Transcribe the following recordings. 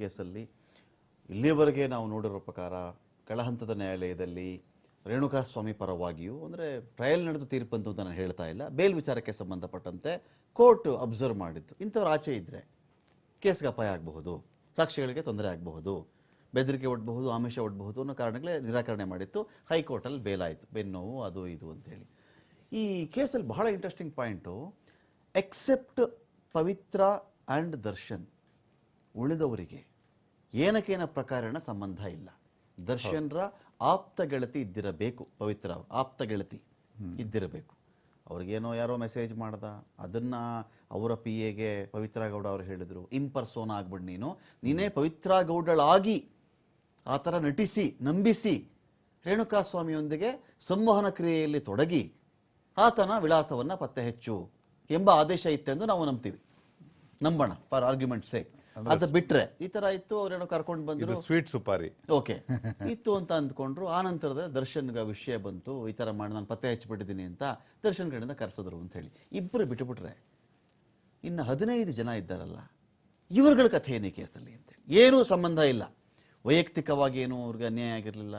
ಕೇಸಲ್ಲಿ ಇಲ್ಲಿಯವರೆಗೆ ನಾವು ನೋಡಿರೋ ಪ್ರಕಾರ ಕೆಳಹಂತದ ನ್ಯಾಯಾಲಯದಲ್ಲಿ ರೇಣುಕಾಸ್ವಾಮಿ ಪರವಾಗಿಯೂ, ಅಂದರೆ ಟ್ರಯಲ್ ನಡೆದು ತೀರ್ಪು ಅಂತ ನಾನು ಹೇಳ್ತಾ ಇಲ್ಲ, ಬೇಲ್ ವಿಚಾರಕ್ಕೆ ಸಂಬಂಧಪಟ್ಟಂತೆ ಕೋರ್ಟ್ ಅಬ್ಸರ್ವ್ ಮಾಡಿತ್ತು. ಇಂಥವ್ರು ಆಚೆ ಇದ್ದರೆ ಕೇಸ್ಗೆ ಅಪಾಯ ಆಗಬಹುದು, ಸಾಕ್ಷಿಗಳಿಗೆ ತೊಂದರೆ ಆಗಬಹುದು, ಬೆದರಿಕೆ ಒಡ್ಬಹುದು, ಆಮಿಷ ಒಡ್ಬಹುದು ಅನ್ನೋ ಕಾರಣಗಳೇ ನಿರಾಕರಣೆ ಮಾಡಿತ್ತು. ಹೈಕೋರ್ಟಲ್ಲಿ ಬೇಲಾಯಿತು ಬೆನ್ನೋವು ಅದು ಇದು ಅಂತೇಳಿ ಈ ಕೇಸಲ್ಲಿ ಬಹಳ interesting point except Pavithra and Darshan. ಉಳಿದವರಿಗೆ ಏನಕ್ಕೇನ ಪ್ರಕಾರಣ ಸಂಬಂಧ ಇಲ್ಲ. ದರ್ಶನ್ರ ಆಪ್ತ ಗೆಳತಿ ಇದ್ದಿರಬೇಕು, ಪವಿತ್ರ ಆಪ್ತ ಗೆಳತಿ ಇದ್ದಿರಬೇಕು. ಅವ್ರಿಗೇನೋ ಯಾರೋ ಮೆಸೇಜ್ ಮಾಡ್ದ, ಅದನ್ನ ಅವರ ಪಿ ಎಗೆ ಪವಿತ್ರ ಗೌಡ ಅವ್ರು ಹೇಳಿದ್ರು ಇಂಪರ್ಸೋನ ಆಗ್ಬಿಡ್ ನೀನು, ನೀನೇ ಪವಿತ್ರ ಗೌಡಳಾಗಿ ಆ ಥರ ನಟಿಸಿ, ನಂಬಿಸಿ ರೇಣುಕಾ ಸ್ವಾಮಿಯೊಂದಿಗೆ ಸಂವಹನ ಕ್ರಿಯೆಯಲ್ಲಿ ತೊಡಗಿ, ಆತನ ವಿಳಾಸವನ್ನು ಪತ್ತೆ ಹೆಚ್ಚು ಎಂಬ ಆದೇಶ ಇತ್ತೆಂದು ನಾವು ನಂಬ್ತೀವಿ. ನಂಬೋಣ, ಫಾರ್ ಆರ್ಗ್ಯುಮೆಂಟ್ ಸೇಕ್. ಅದು ಬಿಟ್ರೆ ಈ ತರ ಇತ್ತು ಅವ್ರೇನೋ ಕರ್ಕೊಂಡು ಬಂದ್ರು. ಸ್ವೀಟ್ ಸುಪಾರಿ. ಓಕೆ. ಇತ್ತು ಅಂತ ಅಂದ್ಕೊಂಡ್ರು. ಆ ನಂತರದ ದರ್ಶನ್ಗ ವಿಷಯ ಬಂತು. ಈ ತರ ಮಾಡಿ ನಾನು ಪತ್ತೆ ಹಚ್ಚಿಬಿಟ್ಟಿದ್ದೀನಿ ಅಂತ ದರ್ಶನ್ ಕಡೆಯಿಂದ ಕರೆಸಿದ್ರು ಅಂತ ಹೇಳಿ. ಇಬ್ಬರು ಬಿಟ್ಟುಬಿಟ್ರೆ ಇನ್ನು ಹದಿನೈದು ಜನ ಇದ್ದಾರಲ್ಲ ಇವರುಗಳ ಕಥೆ ಏನೇ ಕೇಸಲ್ಲಿ ಅಂತೇಳಿ ಏನೂ ಸಂಬಂಧ ಇಲ್ಲ. ವೈಯಕ್ತಿಕವಾಗಿ ಏನೂ ಅವ್ರಿಗೆ ಅನ್ಯಾಯ ಆಗಿರಲಿಲ್ಲ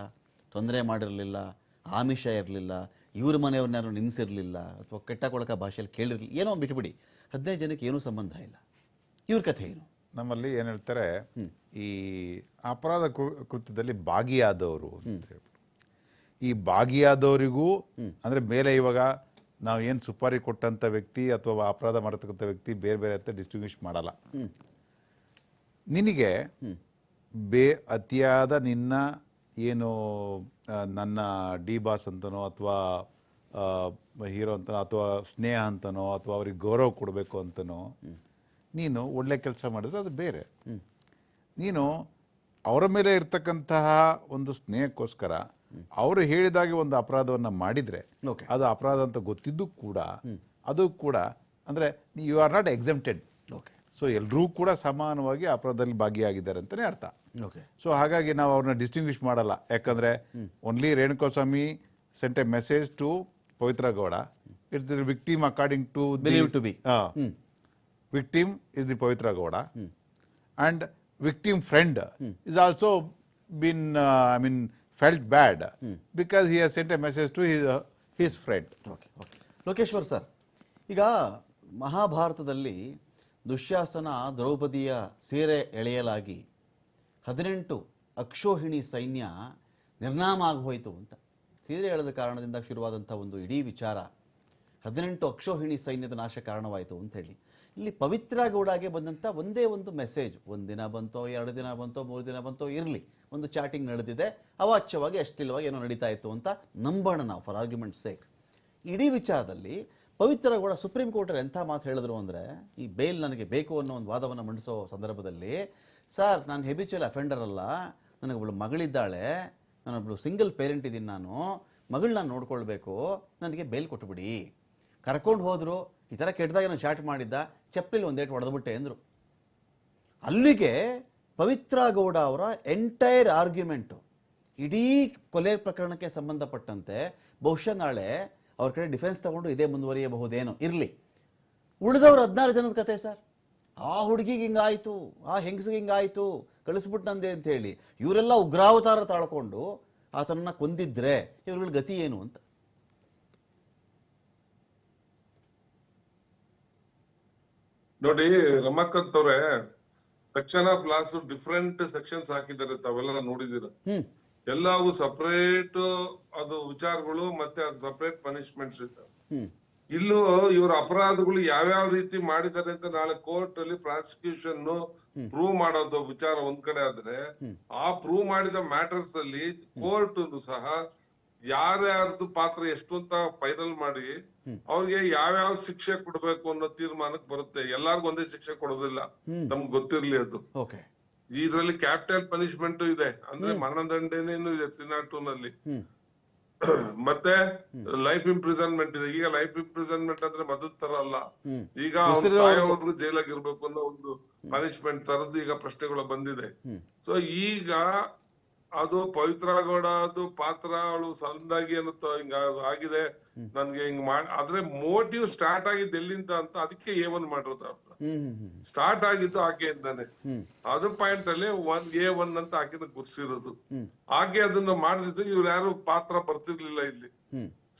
ತೊಂದರೆ ಮಾಡಿರಲಿಲ್ಲ ಆಮಿಷ ಇರಲಿಲ್ಲ ಇವ್ರ ಮನೆಯವ್ರನ್ನಾರು ನಿನ್ಸಿರ್ಲಿಲ್ಲ ಅಥವಾ ಕೆಟ್ಟ ಕೊಳಕ ಭಾಷೆಯಲ್ಲಿ ಕೇಳಿರಲಿಲ್ಲ ಏನೋ ಬಿಟ್ಬಿಡಿ. ಹದಿನೈದು ಜನಕ್ಕೆ ಏನೂ ಸಂಬಂಧ ಇಲ್ಲ. ಇವ್ರ ಕಥೆ ಏನು? ನಮ್ಮಲ್ಲಿ ಏನ್ ಹೇಳ್ತಾರೆ ಈ ಅಪರಾಧ ಕೃತ್ಯದಲ್ಲಿ ಭಾಗಿಯಾದವರು ಅಂತ ಹೇಳ್ಬಿಟ್ಟು. ಈ ಭಾಗಿಯಾದವರಿಗೂ ಅಂದ್ರೆ ಮೇಲೆ ಇವಾಗ ನಾವು ಏನ್ ಸುಪಾರಿ ಕೊಟ್ಟಂತ ವ್ಯಕ್ತಿ ಅಥವಾ ಅಪರಾಧ ಮಾಡತಕ್ಕಂಥ ವ್ಯಕ್ತಿ ಬೇರೆ ಬೇರೆ ಅಂತ ಡಿಸ್ಟಿಂಗ್ವಿಷ್ ಮಾಡಲ್ಲ. ನಿನಗೆ ಬೇ ಅತಿಯಾದ ನಿನ್ನ ಏನು ನನ್ನ ಡಿ ಬಾಸ್ ಅಂತನೋ ಅಥವಾ ಹೀರೋ ಅಂತನೋ ಅಥವಾ ಸ್ನೇಹ ಅಂತನೋ ಅಥವಾ ಅವ್ರಿಗೆ ಗೌರವ ಕೊಡಬೇಕು ಅಂತನೋ ನೀನು ಒಳ್ಳೆ ಕೆಲಸ ಮಾಡಿದ್ರೆ ಅದು ಬೇರೆ. ನೀನು ಅವರ ಮೇಲೆ ಇರ್ತಕ್ಕಂತಹ ಒಂದು ಸ್ನೇಹಕ್ಕೋಸ್ಕರ ಅವರು ಹೇಳಿದಾಗೆ ಒಂದು ಅಪರಾಧವನ್ನ ಮಾಡಿದ್ರೆ. ಅದು ಅಪರಾಧ ಅಂತ ಗೊತ್ತಿದ್ದು ಕೂಡ ಅದು ಕೂಡ ಅಂದ್ರೆ you are not exempted okay. So ಎಲ್ಲರೂ ಕೂಡ ಸಮಾನವಾಗಿ ಅಪರಾಧದಲ್ಲಿ ಭಾಗಿಯಾಗಿದ್ದಾರೆ ಅಂತಲೇ ಅರ್ಥ. ಓಕೆ. ಸೊ ಹಾಗಾಗಿ ನಾವು ಅವ್ರನ್ನ ಡಿಸ್ಟಿಂಗ್ವಿಶ್ ಮಾಡಲ್ಲ. ಯಾಕಂದ್ರೆ only Renukaswamy sent a message to Pavithra Gowda. It's victim according to victim is the Pavithra Gowda and victim friend is also been I mean felt bad because he has sent a message to his friend okay okay Lokeshwar sir ಈಗ ಮಹಾಭಾರತದಲ್ಲಿ ದುಶ್ಯಾಸನ ದ್ರೌಪದಿಯ ಸೀರೆ ಎಳೆಯಲಾಗಿ ಹದಿನೆಂಟು ಅಕ್ಷೋಹಿಣಿ ಸೈನ್ಯ ನಿರ್ನಾಮ ಆಗೋಯ್ತು ಅಂತ. ಸೀರೆ ಎಳೆದ ಕಾರಣದಿಂದ ಶುರುವಾದಂಥ ಒಂದು ಇಡೀ ವಿಚಾರ ಹದಿನೆಂಟು ಅಕ್ಷೋಹಿಣಿ ಸೈನ್ಯದ ನಾಶ ಕಾರಣವಾಯಿತು ಅಂತ ಹೇಳಿ. ಇಲ್ಲಿ ಪವಿತ್ರ ಗೌಡಗೆ ಬಂದಂಥ ಒಂದೇ ಒಂದು ಮೆಸೇಜ್ ಒಂದಿನ ಬಂತೋ, ಎರಡು ದಿನ ಬಂತೋ, ಮೂರು ದಿನ ಬಂತೋ ಇರಲಿ. ಒಂದು ಚಾಟಿಂಗ್ ನಡೆದಿದೆ. ಅವಾಚ್ಯವಾಗಿ ಅಷ್ಟಿಲ್ವಾಗಿ ಏನೋ ನಡೀತಾ ಇತ್ತು ಅಂತ ನಂಬೋಣ ನಾವು ಫಾರ್ ಆರ್ಗ್ಯುಮೆಂಟ್ ಸೇಕ್ ಇಡೀ ವಿಚಾರದಲ್ಲಿ ಪವಿತ್ರ ಗೌಡ ಸುಪ್ರೀಂ ಕೋರ್ಟಲ್ಲಿ ಎಂಥ ಮಾತು ಹೇಳಿದ್ರು ಅಂದರೆ, ಈ ಬೇಲ್ ನನಗೆ ಬೇಕು ಅನ್ನೋ ಒಂದು ವಾದವನ್ನು ಮಂಡಿಸೋ ಸಂದರ್ಭದಲ್ಲಿ ಸರ್ ನಾನು ಹೆಬಿಚುವಲ್ ಅಫೆಂಡರ್ ಅಲ್ಲ. ನನಗೊಬ್ಳು ಮಗಳಿದ್ದಾಳೆ. ನಾನೊಬ್ಬಳು ಸಿಂಗಲ್ ಪೇರೆಂಟ್ ಇದ್ದೀನಿ ನಾನು. ಮಗಳನ್ನ ನೋಡ್ಕೊಳ್ಬೇಕು. ನನಗೆ ಬೇಲ್ ಕೊಟ್ಬಿಡಿ. ಕರ್ಕೊಂಡು ಹೋದರು, ಈ ಥರ ಕೆಟ್ಟದಾಗ ನಾನು ಚಾಟ್ ಮಾಡಿದ್ದ ಚಪ್ಪಲಿ ಒಂದೇಟು ಹೊಡೆದ್ಬಿಟ್ಟೆ ಅಂದರು. ಅಲ್ಲಿಗೆ ಪವಿತ್ರ ಗೌಡ ಅವರ ಎಂಟೈರ್ ಆರ್ಗ್ಯುಮೆಂಟು ಇಡೀ ಕೊಲೆ ಪ್ರಕರಣಕ್ಕೆ ಸಂಬಂಧಪಟ್ಟಂತೆ ಬಹುಶಃ ನಾಳೆ ಅವ್ರ ಕಡೆ ಡಿಫೆನ್ಸ್ ತಗೊಂಡು ಇದೇ ಮುಂದುವರಿಯಬಹುದೇನೋ ಇರಲಿ. ಉಳಿದವರು ಹದಿನಾರು ಜನದ ಕತೆ ಸರ್. ಆ ಹುಡುಗಿಗೆ ಹಿಂಗಾಯಿತು, ಆ ಹೆಂಗಸಿಗೆ ಹಿಂಗಾಯಿತು ಕಳಿಸ್ಬಿಟ್ಟು ನಂದೆ ಅಂತ ಹೇಳಿ, ಇವರೆಲ್ಲ ಉಗ್ರಾವತಾರ ತಾಳ್ಕೊಂಡು ಆತನನ್ನು ಕೊಂದಿದ್ರೆ ಇವ್ರಗಳ ಗತಿ ಏನು ಅಂತ. ನೋಡಿ ರಮಾಕಾಂತ್ ಅವ್ರೆ section of laws different sections ಹಾಕಿದ್ದಾರೆ ತಾವೆಲ್ಲ ನೋಡಿದಿರ ಎಲ್ಲವೂ ಸಪರೇಟ್ ಅದು ವಿಚಾರಗಳು ಮತ್ತೆ ಅದು ಸಪರೇಟ್ ಪನಿಷ್ಮೆಂಟ್ಸ್ ಇದ್ದಾವೆ ಇಲ್ಲೂ ಇವರ ಅಪರಾಧಗಳು ಯಾವ್ಯಾವ ರೀತಿ ಮಾಡಿದ್ದಾರೆ ಅಂತ ನಾಳೆ ಕೋರ್ಟ್ ಅಲ್ಲಿ ಪ್ರಾಸಿಕ್ಯೂಷನ್ ಪ್ರೂವ್ ಮಾಡೋದು ವಿಚಾರ ಒಂದ್ ಕಡೆ ಆದ್ರೆ ಆ ಪ್ರೂವ್ ಮಾಡಿದ ಮ್ಯಾಟರ್ಸ್ ಅಲ್ಲಿ ಕೋರ್ಟ್ ಸಹ ಯಾರ್ಯಾರ್ದು ಪಾತ್ರ ಎಷ್ಟು ಅಂತ ಫೈನಲ್ ಮಾಡಿ ಅವ್ರಿಗೆ ಯಾವ್ಯಾವ ಶಿಕ್ಷೆ ಕೊಡ್ಬೇಕು ಅನ್ನೋ ತೀರ್ಮಾನಕ್ಕೆ ಬರುತ್ತೆ. ಎಲ್ಲಾರ್ಗು ಒಂದೇ ಶಿಕ್ಷೆ ಕೊಡೋದಿಲ್ಲ. ನಮ್ಗೆ ಗೊತ್ತಿರ್ಲಿ ಅದು. ಇದ್ರಲ್ಲಿ ಕ್ಯಾಪಿಟಲ್ ಪನಿಷ್ಮೆಂಟ್ ಇದೆ. ಅಂದ್ರೆ ಮರಣದಂಡನೆನೂ ಇದೆ ಸಿನಾಟು ನಲ್ಲಿ ಮತ್ತೆ ಲೈಫ್ ಇಂಪ್ರಿಸನ್ಮೆಂಟ್ ಇದೆ. ಈಗ ಲೈಫ್ ಇಂಪ್ರಿಸನ್ಮೆಂಟ್ ಅಂದ್ರೆ ಮೊದಲ ತರ ಅಲ್ಲ. ಈಗ ಅವ್ರಿಗೆ ಜೈಲಾಗಿರ್ಬೇಕು ಸಾಯೋವರೆಗೂ ಜೈಲಾಗಿ ಇರ್ಬೇಕು ಅನ್ನೋ ಒಂದು ಪನಿಷ್ಮೆಂಟ್ ತರದ್ದು ಈಗ ಪ್ರಶ್ನೆಗಳು ಬಂದಿದೆ. ಸೊ ಈಗ ಅದು ಪವಿತ್ರ ಗೌಡ ಅದು ಪಾತ್ರ ಅವಳು ಸಣ್ಣದಾಗಿ ಅನ್ನತ್ತ ಹಿಂಗ ಆಗಿದೆ. ನನ್ಗೆ ಹಿಂಗ್ ಮಾಡ ಆದ್ರೆ ಮೋಟಿವ್ ಸ್ಟಾರ್ಟ್ ಆಗಿದ್ದು ಎಲ್ಲಿಂದ ಅಂತ ಅದಕ್ಕೆ ಎ ಒನ್ ಮಾಡಿರೋದು ಸ್ಟಾರ್ಟ್ ಆಗಿದ್ದು ಆಕೆಯಿಂದಾನೆ. ಹ್ಮ್. ಅದು ಪಾಯಿಂಟ್ ಅಲ್ಲಿ ಒನ್ ಎ ಒನ್ ಅಂತ ಆಕೆನ ಗುರ್ಸಿರೋದು. ಆಕೆ ಅದನ್ನ ಮಾಡಿದ್ದು ಇವ್ರು ಯಾರು ಪಾತ್ರ ಬರ್ತಿರ್ಲಿಲ್ಲ ಇಲ್ಲಿ.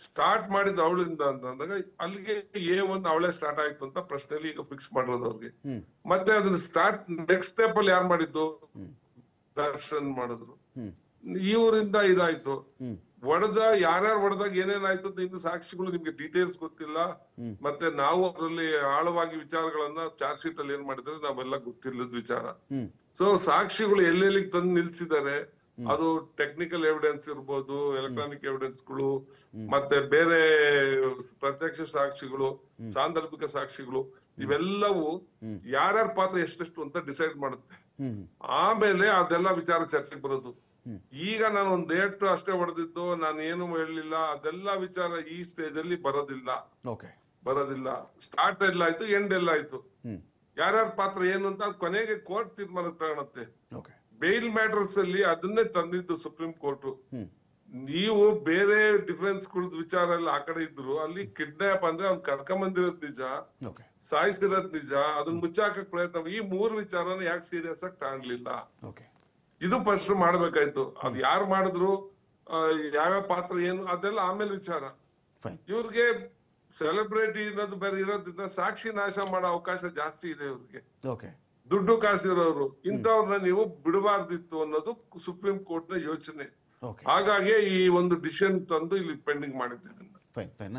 ಸ್ಟಾರ್ಟ್ ಮಾಡಿದ ಅವಳಿಂದ ಅಂತ ಅಂದಾಗ ಅಲ್ಲಿಗೆ ಎ ಒನ್ ಅವಳೇ ಸ್ಟಾರ್ಟ್ ಆಯ್ತು ಅಂತ ಪ್ರಶ್ನೆಯಲ್ಲಿ ಈಗ ಫಿಕ್ಸ್ ಮಾಡಿರೋದು ಅವ್ರಿಗೆ. ಮತ್ತೆ ಅದನ್ನ ಸ್ಟಾರ್ಟ್ ನೆಕ್ಸ್ಟ್ ಸ್ಟೆಪ್ ಅಲ್ಲಿ ಯಾರು ಮಾಡಿದ್ದು? ದರ್ಶನ್ ಮಾಡಿದ್ರು. ಇವರಿಂದ ಇದಾಯ್ತು. ಒಡೆದ ಯಾರ್ಯಾರು ಒಡೆದಾಗ ಏನೇನಾಯ್ತು ಅಂತ ಇನ್ನು ಸಾಕ್ಷಿಗಳು ನಿಮ್ಗೆ ಡೀಟೇಲ್ಸ್ ಗೊತ್ತಿಲ್ಲ. ಮತ್ತೆ ನಾವು ಅದರಲ್ಲಿ ಆಳವಾಗಿ ವಿಚಾರಗಳನ್ನ ಚಾರ್ಜ್ ಶೀಟ್ ಅಲ್ಲಿ ಏನ್ ಮಾಡಿದ್ರೆ ನಾವೆಲ್ಲ ಗೊತ್ತಿಲ್ಲದ ವಿಚಾರ. ಸೊ ಸಾಕ್ಷಿಗಳು ಎಲ್ಲೆಲ್ಲಿಗೆ ತಂದು ನಿಲ್ಸಿದ್ದಾರೆ ಅದು ಟೆಕ್ನಿಕಲ್ ಎವಿಡೆನ್ಸ್ ಇರ್ಬೋದು ಎಲೆಕ್ಟ್ರಾನಿಕ್ ಎವಿಡೆನ್ಸ್ಗಳು ಮತ್ತೆ ಬೇರೆ ಪ್ರತ್ಯಕ್ಷ ಸಾಕ್ಷಿಗಳು ಸಾಂದರ್ಭಿಕ ಸಾಕ್ಷಿಗಳು ಇವೆಲ್ಲವೂ ಯಾರ್ಯಾರ ಪಾತ್ರ ಎಷ್ಟೆಷ್ಟು ಅಂತ ಡಿಸೈಡ್ ಮಾಡುತ್ತೆ. ಆಮೇಲೆ ಅದೆಲ್ಲ ವಿಚಾರ ಚರ್ಚೆಗೆ ಬರೋದು. ಈಗ ನಾನು ಒಂದ್ ಡೇಟ್ ಅಷ್ಟೇ ಹೊಡೆದಿದ್ದು ನಾನು ಏನು ಹೇಳಲಿಲ್ಲ ಅದೆಲ್ಲ ವಿಚಾರ ಈ ಸ್ಟೇಜ್ ಅಲ್ಲಿ ಬರೋದಿಲ್ಲ ಬರೋದಿಲ್ಲ. ಸ್ಟಾರ್ಟ್ ಎಲ್ಲ ಆಯ್ತು ಎಂಡ್ ಎಲ್ಲ ಆಯ್ತು ಯಾರ್ಯಾರ ಪಾತ್ರ ಏನು ಅಂತ ಕೊನೆಗೆ ಕೋರ್ಟ್ ತೀರ್ಮಾನ ತಗೊಳತ್ತೆ. ಬೇಲ್ ಮ್ಯಾಟರ್ಸ್ ಅಲ್ಲಿ ಅದನ್ನೇ ತಂದಿದ್ದು ಸುಪ್ರೀಂ ಕೋರ್ಟ್. ನೀವು ಬೇರೆ ಡಿಫೆನ್ಸ್ ಕುಳಿತ ವಿಚಾರ ಎಲ್ಲ ಆ ಕಡೆ ಇದ್ರು ಅಲ್ಲಿ ಕಿಡ್ನಾಪ್ ಅಂದ್ರೆ ಅವ್ನ್ ಕರ್ಕೊಂಬಂದಿರೋದ್ ನಿಜ ಸಾಯಿಸಿರೋದ್ ನಿಜ ಅದನ್ನ ಮುಚ್ಚಾಕ ಪ್ರಯತ್ನ ಈ ಮೂರು ವಿಚಾರನ ಯಾಕೆ ಸೀರಿಯಸ್ ಆಗಿ ತಗೊಂಡ್ಲಿಲ್ಲ ಓಕೆ ಇದು ಫಸ್ಟ್ ಮಾಡ್ಬೇಕಾಯ್ತು. ಅದ್ ಯಾರು ಮಾಡಿದ್ರು ಯಾವ ಯಾವ್ಯಾವ ಪಾತ್ರ ಏನು ಅದೆಲ್ಲ ಆಮೇಲೆ ವಿಚಾರ. ಇವ್ರಿಗೆ ಸೆಲೆಬ್ರಿಟಿ ಅನ್ನೋದು ಬೇರೆ ಇರೋದ್ರಿಂದ ಸಾಕ್ಷಿ ನಾಶ ಮಾಡೋ ಅವಕಾಶ ಜಾಸ್ತಿ ಇದೆ ಇವ್ರಿಗೆ. ದುಡ್ಡು ಕಾಸಿರೋರು. ಇಂಥವ್ರನ್ನ ನೀವು ಬಿಡಬಾರ್ದಿತ್ತು ಅನ್ನೋದು ಸುಪ್ರೀಂ ಕೋರ್ಟ್ನ ಯೋಚನೆ. ಹಾಗಾಗಿ ಈ ಒಂದು ಡಿಸಿಷನ್ ತಂದು ಇಲ್ಲಿ ಪೆಂಡಿಂಗ್ ಮಾಡಿದ್ದೆ ಇದನ್ನ ಫೈನ್ ಫೈನ್